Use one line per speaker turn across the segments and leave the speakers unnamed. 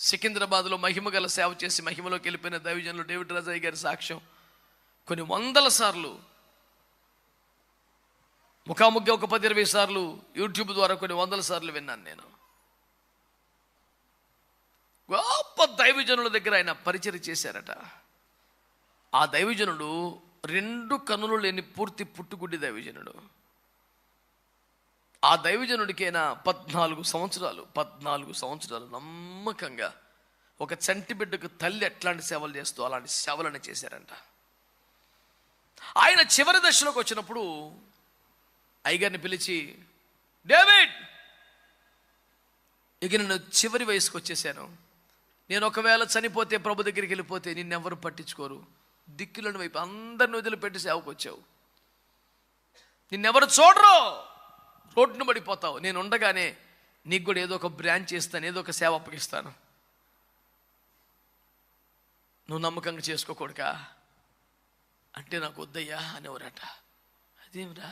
సికింద్రాబాద్లో మహిమ గల సేవ చేసి మహిమలోకి వెళ్ళిపోయిన దైవజనులు డేవిడ్ రాజయ్య గారి సాక్ష్యం. కొన్ని వందల సార్లు ముఖాముఖి ఒక పది ఇరవై సార్లు యూట్యూబ్ ద్వారా కొన్ని వందల సార్లు విన్నాను నేను. గొప్ప దైవజనుల దగ్గర ఆయన పరిచయం చేశారట. ఆ దైవజనుడు రెండు కనులు లేని పూర్తి పుట్టుగుడ్డి దైవజనుడు. ఆ దైవజనుడికైనా పద్నాలుగు సంవత్సరాలు పద్నాలుగు సంవత్సరాలు నమ్మకంగా ఒక చంటి బిడ్డకు తల్లి ఎట్లాంటి సేవలు చేస్తూ అలాంటి సేవలను చేశారంట. ఆయన చివరి దశలోకి వచ్చినప్పుడు అయ్యగారిని పిలిచి డేవిడ్ ఇక నేను చివరి వయసుకు వచ్చేసాను. నేను ఒకవేళ చనిపోతే ప్రభు దగ్గరికి వెళ్ళిపోతే నిన్నెవరు పట్టించుకోరు. దిక్కులను వైపు అందరిని వదిలిపెట్టి సేవకు వచ్చావు. నిన్నెవరు చూడరు. రోడ్డును పడిపోతావు. నేను ఉండగానే నీకు కూడా ఏదో ఒక బ్రాంచ్ ఇస్తాను ఏదో ఒక సేవ అప్పగిస్తాను. నువ్వు నమ్మకంగా చేసుకోకూడక అంటే నాకు వద్దయ్యా అనేవారట. అదేమిరా?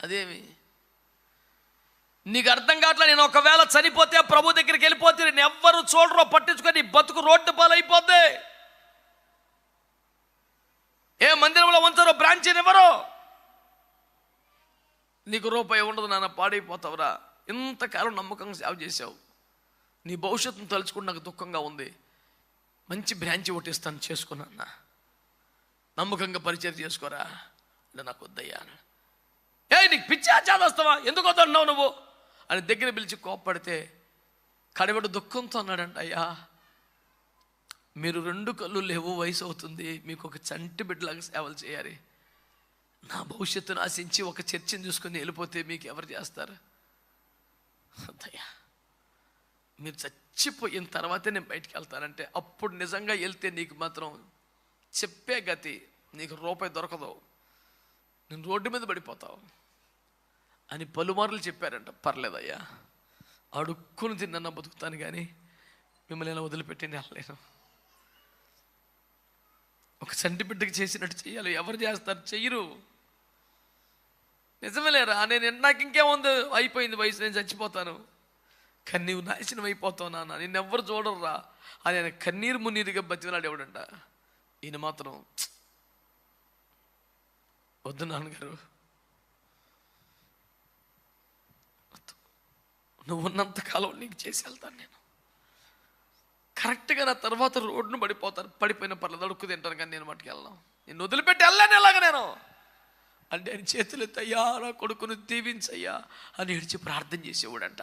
అదేమి? నీకు అర్థం కావట్లే నేను ఒకవేళ చనిపోతే ప్రభు దగ్గరికి వెళ్ళిపోతే నేను ఎవ్వరు చూడరో పట్టించుకొని బతుకు రోడ్డు పాలైపోతే ఏ మందిరంలో ఉంచారో బ్రాంచ్ ఎవరో? నీకు రూపాయి ఉండదు నాన్న పాడైపోతావురా. ఇంతకాలం నమ్మకంగా సేవ చేసావు నీ భవిష్యత్తును తలుచుకుని నాకు దుఃఖంగా ఉంది. మంచి బ్రాంచ్ ఒకటిస్తాను చేసుకున్నా నమ్మకంగా పరిచయం చేసుకోరా. అంటే నాకు వద్దయ్యా. ఏ నీకు పిచ్చా చాదస్తావా ఎందుకు వద్దన్నావు నువ్వు? అని దగ్గర పిలిచి కోప్పడితే కడవడు దుఃఖంతో అన్నాడంట అయ్యా మీరు రెండు కళ్ళు లేవు వయసు అవుతుంది. మీకు ఒక చంటి బిడ్డలాగా సేవలు చేయాలి. నా భవిష్యత్తును ఆశించి ఒక చర్చిని చూసుకొని వెళ్ళిపోతే మీకు ఎవరు చేస్తారు? దయా మీరు చచ్చిపోయిన తర్వాతే నేను బయటికి వెళ్తానంటే అప్పుడు నిజంగా వెళ్తే నీకు మాత్రం చెప్పే గతి నీకు రూపాయి దొరకదు. నేను రోడ్డు మీద పడిపోతావు అని పలుమార్లు చెప్పారంట. పర్లేదయ్యా అడుక్కుని తిన్న బతుకుతాను కానీ మిమ్మల్ని ఇలా వదిలిపెట్టి నేను వెళ్ళలేను. ఒక చంటి బిడ్డకి చేసినట్టు చేయాలి. ఎవరు చేస్తారు? చెయ్యరు. నిజమేలేరా? నేను నాకు ఇంకేముంది అయిపోయింది వయసు నేను చచ్చిపోతాను. కానీ నీవు నాశనం అయిపోతావు నాన్న. ఎవ్వరు చూడరురా. అని ఆయన కన్నీరు మున్నీరుగా బతిలాడు ఎవడంట ఈయన మాత్రం వద్దు నాన్నగారు. నువ్వు ఉన్నంత కాలం నీకు చేసి వెళ్తాను నేను. కరెక్ట్గా నా తర్వాత రోడ్డును పడి పడిపోయిన పర్లేదు అడుక్కు తింటాను కానీ నేను మట్టుకు వెళ్ళను నేను వదిలిపెట్టి వెళ్ళాను ఎలాగ నేను అంటే ఆయన చేతులు ఎత్తయ్యా నా కొడుకును దీవించయ్యా అని ఏడిచి ప్రార్థన చేసేవాడంట.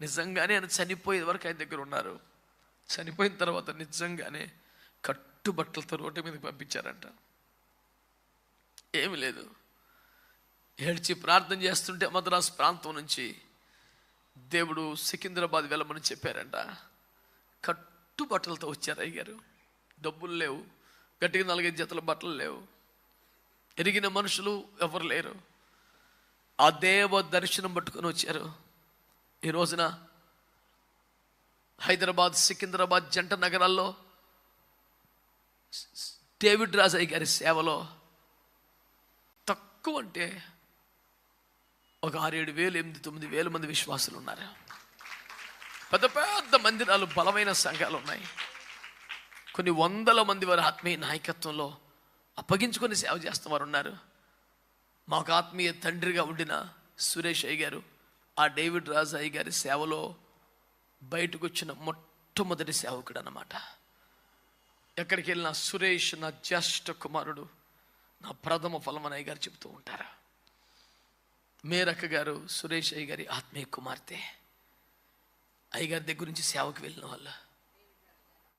నిజంగానే ఆయన చనిపోయే వరకు ఆయన దగ్గర ఉన్నారు. చనిపోయిన తర్వాత నిజంగానే కట్టుబట్టలతో రోడ్డు మీదకి పంపించారంట. ఏమి లేదు. ఏడ్చి ప్రార్థన చేస్తుంటే మద్రాసు ప్రాంతం నుంచి దేవుడు సికింద్రాబాద్ వెళ్ళమని చెప్పారంట. కట్టుబట్టలతో వచ్చారు అయ్యారు డబ్బులు లేవు. గట్టిగా నాలుగైదు జతల బట్టలు లేవు. ఎరిగిన మనుషులు ఎవరు లేరు. ఆ దేవ దర్శనం పట్టుకొని వచ్చారు. ఈ రోజున హైదరాబాద్ సికింద్రాబాద్ జంట నగరాల్లో డేవిడ్ రాజయ్య గారి సేవలో తక్కువ అంటే ఒక ఆరేడు వేలు ఎనిమిది తొమ్మిది వేల మంది విశ్వాసులు ఉన్నారు. పెద్ద పెద్ద మందిరాలు బలమైన సంఘాలు ఉన్నాయి. కొన్ని వందల మంది వారి ఆత్మీయ నాయకత్వంలో అప్పగించుకొని సేవ చేస్తున్న వారు ఉన్నారు మాకు ఆత్మీయ తండ్రిగా ఉండిన సురేష్ అయ్య గారు ఆ డేవిడ్ రాజు అయ్య గారి సేవలో బయటకు వచ్చిన మొట్టమొదటి సేవకుడు అన్నమాట ఎక్కడికి వెళ్ళిన సురేష్ నా జ్యేష్ఠ కుమారుడు నా ప్రథమ ఫలం అయ్య గారు చెబుతూ ఉంటారు. మేరక్క గారు సురేష్ అయ్య గారి ఆత్మీయ కుమార్తె. అయ్యగారి దగ్గర నుంచి సేవకు వెళ్ళిన వాళ్ళు.